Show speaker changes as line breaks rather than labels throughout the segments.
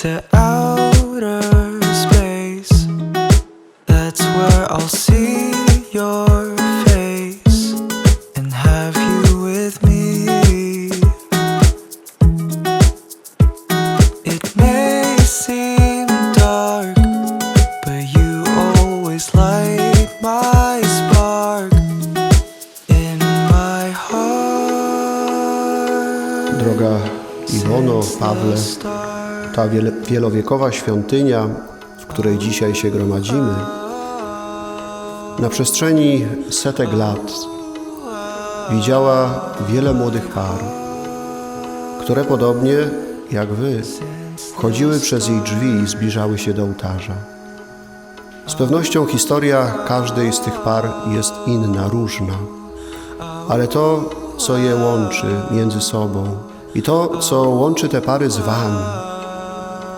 to outer space. That's where I'll see your face and have you with me. It may seem dark, but you always light my spark in my heart.
Droga Iwono, Pawle, ta wielowiekowa świątynia, w której dzisiaj się gromadzimy, na przestrzeni setek lat widziała wiele młodych par, które podobnie jak wy wchodziły przez jej drzwi i zbliżały się do ołtarza. Z pewnością historia każdej z tych par jest inna, różna, ale to, co je łączy między sobą i to, co łączy te pary z wami,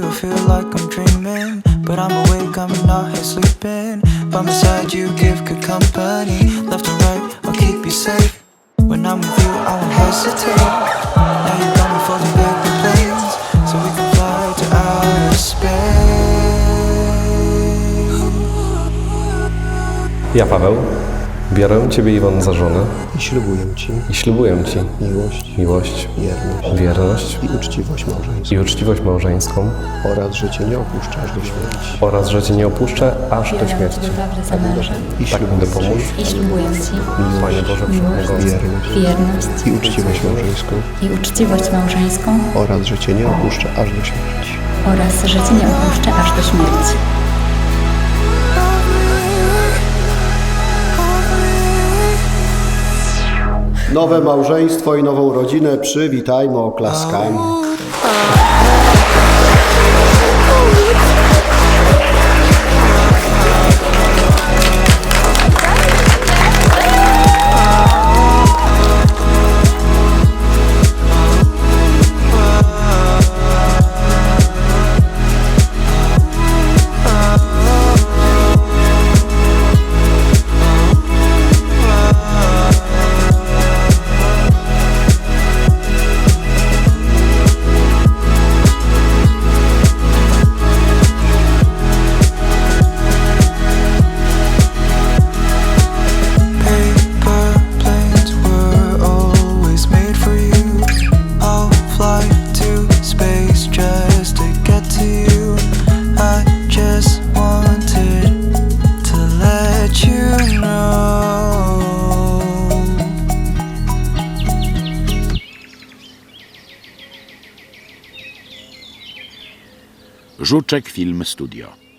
you, I feel like I'm dreaming. But I'm awake, I'm not here sleeping. By my side, you give good company. Left and right, I'll keep you safe. When I'm with you, I won't hesitate. Now you got me folding paper planes. So we can fly to outer space.
Ja, Paweł, biorę Ciebie, Iwon, za żonę
I ślubuję Ci
i ślubuję Ci
miłość,
miłość,
wierność
wierność
i uczciwość małżeńską
i uczciwość małżeńską
oraz, że Cię nie opuszczę aż do śmierci.
oraz, że Cię nie opuszczę aż do śmierci.
Za męża
I
Tak będę pomóc,
i ślubuję Ci
Panie Boże
miłość,
Wszechmogący.
wierność
wierność
i uczciwość małżeńską
i uczciwość małżeńską
oraz, że Cię nie opuszczę aż do śmierci.
oraz, że Cię nie opuszczę aż do
Nowe małżeństwo i nową rodzinę przywitajmy oklaskami.
Żuczek Film Studio.